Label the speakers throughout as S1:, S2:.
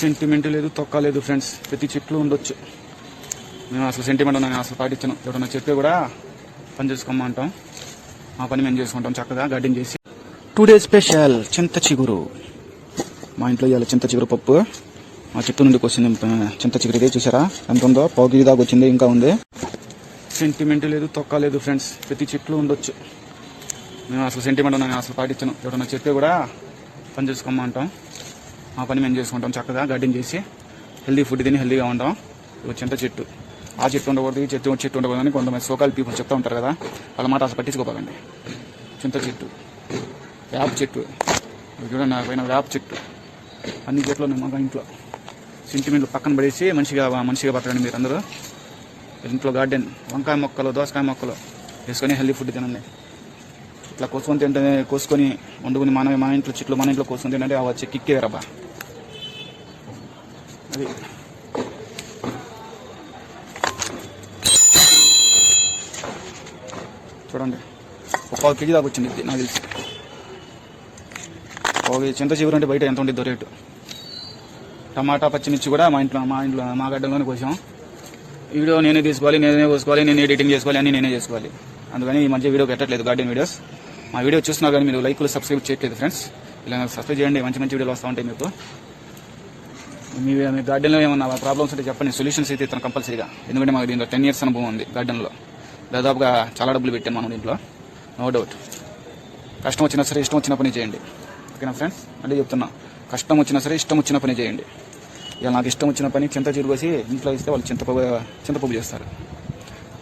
S1: Sentiment లేదు తొక్క లేదు ఫ్రెండ్స్ ప్రతి చెట్లు ఉండొచ్చు. మేము అసలు సెంటిమెంట్ ఉన్నాను అసలు పాటించను. ఎవరన్నా చెప్తే కూడా పని చేసుకోమంటాం మా పని మేము చేసుకుంటాం చక్కగా గార్డెన్ చేసి. టూ డేస్ స్పెషల్ చింత చిగురు. మా ఇంట్లో ఇవాళ చింత చిగురు పప్పు. మా చెట్టు నుండి వచ్చింది చింత చిగురు. ఇదే చూసారా? ఎంత ఉందో? పావు కేజీ దాకా వచ్చింది ఇంకా ఉంది. సెంటిమెంట్ లేదు తొక్క లేదు ఫ్రెండ్స్ ప్రతి చెట్లు ఉండొచ్చు. మేము అసలు సెంటిమెంట్ ఉన్నాను అసలు పాటించను. ఎవరన్నా చెప్తే కూడా పని చేసుకోమంటాం మా పని మేము చేసుకుంటాం చక్కగా గార్డెన్ చేసి హెల్దీ ఫుడ్ తిని హెల్దీగా ఉంటాం. చింత చెట్టు. ఆ చెట్టు ఉండకూడదు ఈ చెట్టు చెట్టు ఉండకూడదు అని కొంతమంది సోకాల్ పీపుల్ చెప్తా ఉంటారు కదా వాళ్ళ మాట అసలు పట్టించుకోపాలండి చింత చెట్టు వేప చెట్టు. చూడండి నాకు పైన వేప చెట్టు. అన్ని చెట్లు ఉన్నాయి మా ఇంట్లో. సెంటిమెంట్లు పక్కన పడేసి మంచిగా మంచిగా పట్టండి మీరు అందరూ ఇంట్లో గార్డెన్ వంకాయ మొక్కలు దోసకాయ మొక్కలు వేసుకొని హెల్దీ ఫుడ్ తినండి. ఇట్లా కోసుకొని తింటే కోసుకొని వండుకుని మన మన ఇంట్లో చెట్లు మన ఇంట్లో కోసుకొని తినండి అవి వచ్చి కిక్కే రబ్బా అది చూడండి. ఒక పావు కేజీ దాకా వచ్చింది నాకు తెలిసి. పావు చింత చిగురు అంటే బయట ఎంత ఉండిద్దో రేటు. టమాటా పచ్చిమిర్చి కూడా మా ఇంట్లో మా ఇంట్లో మా గడ్డలోనే కోసాం. వీడియో నేనే తీసుకోవాలి నేనే కోసుకోవాలి నేను ఎడిటింగ్ చేసుకోవాలి అన్ని నేనే చేసుకోవాలి. అందుకని ఈ మధ్య వీడియో పెట్టట్లేదు గార్డెన్ వీడియోస్. మా వీడియో చూస్తున్నా కానీ మీరు లైక్లు సబ్స్క్రైబ్ చేయట్లేదు ఫ్రెండ్స్. ఇలా సబ్స్క్రైబ్ చేయండి మంచి మంచి వీడియోలు వస్తూ ఉంటాయి మీకు. మీ మీ గార్డెన్లో ఏమన్నా ప్రాబ్లమ్స్ ఉంటే చెప్పండి. సొల్యూషన్స్ అయితే ఇస్తాను కంపల్సరీగా ఎందుకంటే మాకు దీంట్లో టెన్ ఇయర్స్ అనుభవం ఉంది గార్డెన్లో దాదాపుగా చాలా డబ్బులు పెట్టాను మనం దీంట్లో. నో డౌట్ కష్టం వచ్చినా సరే ఇష్టం వచ్చిన పని చేయండి. ఓకేనా ఫ్రెండ్స్ అంటే చెప్తున్నా. కష్టం వచ్చినా సరే ఇష్టం వచ్చిన పని చేయండి. ఇలా నాకు ఇష్టం వచ్చిన పని చింత చిరుగోసి ఇంట్లో ఇస్తే వాళ్ళు చింతపప్పు చింతపప్పు చేస్తారు.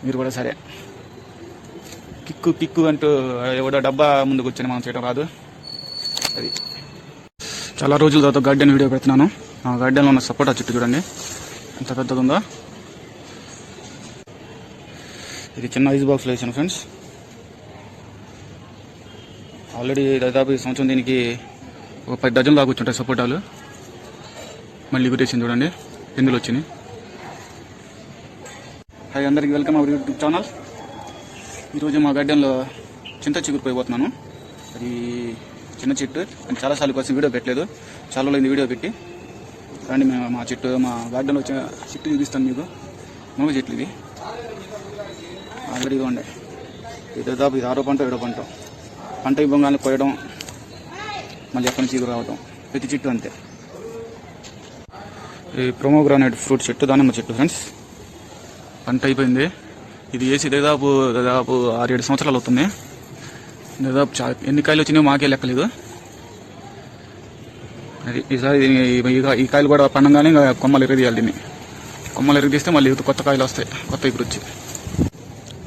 S1: మీరు కూడా సరే. కిక్కు కిక్కు అంటూ ఎవడో డబ్బా ముందుకు వచ్చాను మనం చేయడం రాదు. అది. చాలా రోజుల తర్వాత గార్డెన్ వీడియో పెడుతున్నాను. గార్డెన్లో ఉన్న సపోటా చెట్టు చూడండి. ఎంత పెద్దగా ఉందో ఇది చిన్న ఐస్ బాక్స్లో వేసాను ఫ్రెండ్స్. ఆల్రెడీ దాదాపు ఈ సంవత్సరం దీనికి ఒక పది డజన్ దాకా వచ్చుంటాయి సపోటాలు. మళ్ళీ గురేసింది చూడండి. ఎందులో వచ్చినాయి. హాయ్ అందరికి వెల్కమ్ అవర్ యూట్యూబ్ ఛానల్. ఈరోజు మా గార్డెన్లో చింత చిగురు పోయిపోతున్నాను అది చిన్న చెట్టు. నేను చాలాసార్లు కోసం వీడియో పెట్టలేదు. చాలా రోజులైంది వీడియో పెట్టి. రండి మేము మా చెట్టు మా గార్డెన్లో వచ్చిన చెట్టు చూపిస్తాను మీకు. మూగ చెట్లు ఇది ఆల్రెడీగా ఉండే. ఇది దాదాపు ఇది ఆరో పంట ఏడో పంట. పంట ఇవ్వగానే కొయ్యడం మళ్ళీ ఎక్కడి నుంచి రావడం ప్రతి చెట్టు అంతే. ఈ ప్రొమోగ్రానైట్ ఫ్రూట్ చెట్టు దానిమ్మ చెట్టు ఫ్రెండ్స్. పంట అయిపోయింది. ఇది వేసి దాదాపు దాదాపు ఆరేడు సంవత్సరాలు అవుతుంది. దాదాపు ఎన్ని కాయలు వచ్చినాయో మాకే లెక్కలేదు. అది ఈసారి ఈ కాయలు కూడా పండగానే ఇంకా కొమ్మలు ఎరగదీయాలి దీన్ని. కొమ్మలు ఎరగదీస్తే మళ్ళీ కొత్త కాయలు వస్తాయి. కొత్త ఇప్పుడు వచ్చి.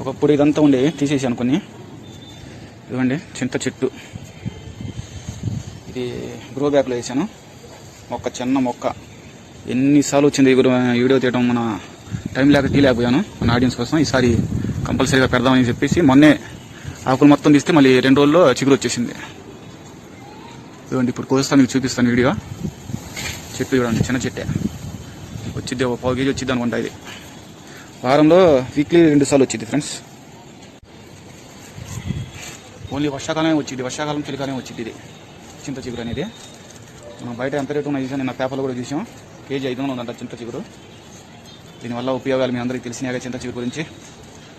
S1: ఒకప్పుడు ఇదంతా ఉండే తీసేసాను కొన్ని ఇదిగోండి చింత చెట్టు. ఇది గ్రో బ్యాగ్లో వేసాను. మొక్క చిన్న మొక్క. ఎన్నిసార్లు వచ్చింది ఈ వీడియో తీయడం మన టైం లేక తీయలేకపోయాను మన ఆడియన్స్ కోసం ఈసారి కంపల్సరీగా పెడదామని చెప్పేసి మొన్నే ఆకులు మొత్తం తీస్తే మళ్ళీ రెండు రోజుల్లో చిగురు వచ్చేసింది. ఇదిగోండి ఇప్పుడు కోస్తాను మీకు చూపిస్తాను వీడియో. చెట్టు చూడండి చిన్న చెట్టే. వచ్చింది ఒక పావు కేజీ వచ్చింది అనుకుంటా ఇది. వారంలో వీక్లీ రెండు సార్లు వచ్చింది ఫ్రెండ్స్. ఓన్లీ వర్షాకాలమే వచ్చింది వర్షాకాలం చలికాలమే వచ్చింది ఇది. చింత చిగురు అనేది. మనం బయట ఎంత రేటు ఉన్నాయి చూసాం నిన్న పేపర్లో కూడా చూసాం. కేజీ ఐదు వందలు ఉందంట చింత చిగురు. దీనివల్ల ఉపయోగాలు మీ అందరికీ తెలిసినాయి చింత చిగురు గురించి.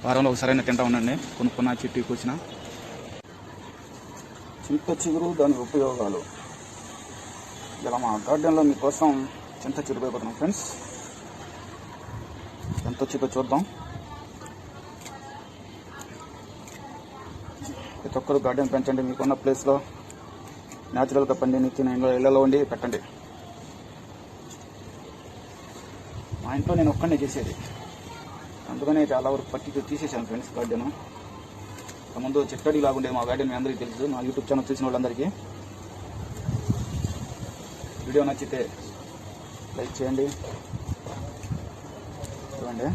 S1: వారంలో ఒకసారైనా తింటా ఉండండి కొనుక్కున్న చెట్టు కూర్చున్నా చింత చిగురు దాని ఉపయోగాలు. ఇలా మా గార్డెన్లో మీకోసం చింత చిగురు అయిపోతున్నాం ఫ్రెండ్స్. ఎంత వచ్చిందో చూద్దాం. ప్రతి ఒక్కరు గార్డెన్ పెంచండి మీకున్న ప్లేస్లో న్యాచురల్గా పండి తిన ఇళ్ళలో ఉండి పెట్టండి. మా ఇంట్లో నేను ఒక్కనే చేసేది. అందుకనే చాలా వరకు పట్టి తీసేసాను ఫ్రెండ్స్ గార్డెన్. ముందు చెట్టడి లాగుండేది మా గార్డెన్ మీ అందరికీ తెలుసు. మా యూట్యూబ్ ఛానల్ చూసిన వాళ్ళందరికీ. వీడియో నచ్చితే లైక్ చేయండి. చూడండి.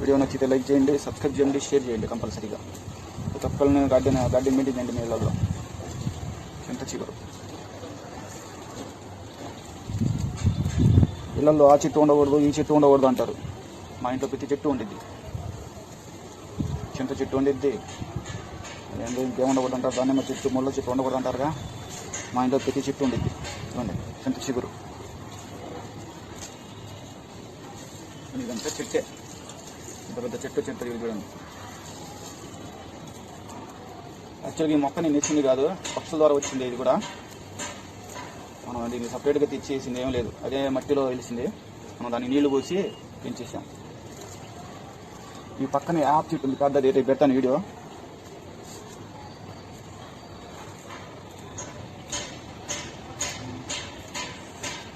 S1: వీడియో నచ్చితే లైక్ చేయండి సబ్స్క్రైబ్ చేయండి షేర్ చేయండి కంపల్సరీగా. ప్రతి ఒక్కరిని గార్డెన్ గార్డెన్ మీటింగ్ చేయండి మీ ఇళ్ళలో ఎంత చీకరు ఇళ్ళల్లో ఆ చెట్టు ఉండకూడదు ఈ చెట్టు ఉండకూడదు అంటారు. మా ఇంట్లో ప్రతి చెట్టు ఉండిద్ది. చింత చెట్టు ఉండిద్ది. ఏందో ఇంకేం ఉండకూడదు అంటారు దానిమ్మ చెట్టు ముళ్ళ చెట్టు ఉండకూడదు అంటారుగా మా ఇంట్లో ప్రతి చెట్టు ఉండిద్ది. చూడండి చింత చిగురు. ఇదంతా చెట్టే. ఇంత పెద్ద చెట్టు చింత చిగురు చూడండి. యాక్చువల్గా ఈ మొక్క నేను ఇచ్చింది కాదు. పక్షుల ద్వారా వచ్చింది ఇది కూడా. మనం దీన్ని సపరేట్గా తెచ్చేసింది ఏం లేదు. అదే మట్టిలో వెలిసింది. మనం దాన్ని నీళ్ళు పోసి పెంచేసాం. ఈ పక్కన యాప్ చెట్టు ఉంది పెద్దది రేపు పెడతాను వీడియో.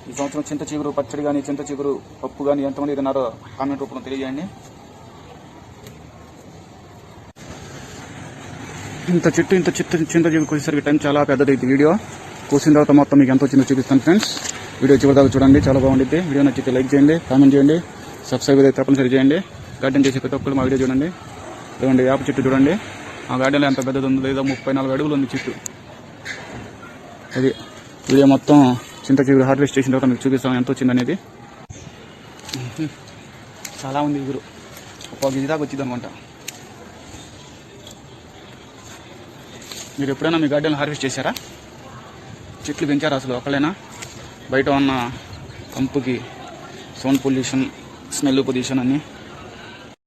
S1: ఈ సంవత్సరం చింత చిగురు పచ్చడి కానీ చింత చిగురు పప్పు కానీ ఎంతమంది తిన్నారో కామెంట్ రూపంలో తెలియజేయండి. ఇంత చెట్టు ఇంత చెట్టు చింత చిగురు కోసేసరికి టైం చాలా పెద్దది ఇది వీడియో. కోసిన తర్వాత మొత్తం మీకు ఎంత వచ్చిందో చూపిస్తాను ఫ్రెండ్స్. వీడియో చివరిదాకా చూడండి చాలా బాగుంటుంది వీడియో నచ్చితే లైక్ చేయండి కామెంట్ చేయండి సబ్స్క్రైబ్ అయితే తప్పనిసరి చేయండి. గార్డెన్ చేసే ప్రతి ఒక్కరు మా వీడియో చూడండి. చూడండి వేప చెట్టు చూడండి. ఆ గార్డెన్లో ఎంత పెద్దది ఉందో లేదా ముప్పై నాలుగు అడుగులు ఉంది చెట్టు. అది వీడియో మొత్తం చింత చిగురు హార్వెస్ట్ చేసిన తర్వాత మీకు చూపిస్తాం ఎంత వచ్చింది అనేది. చాలా ఉంది ఇగురు. ఒక కేజీ దాకా వచ్చింది అనమాట. మీరు ఎప్పుడైనా మీ గార్డెన్ హార్వెస్ట్ చేశారా? చెట్లు పెంచారా అసలు ఒకళ్ళైనా? బయట ఉన్న కంపుకి సౌండ్ పొల్యూషన్ స్మెల్ పొల్యూషన్ అన్నీ?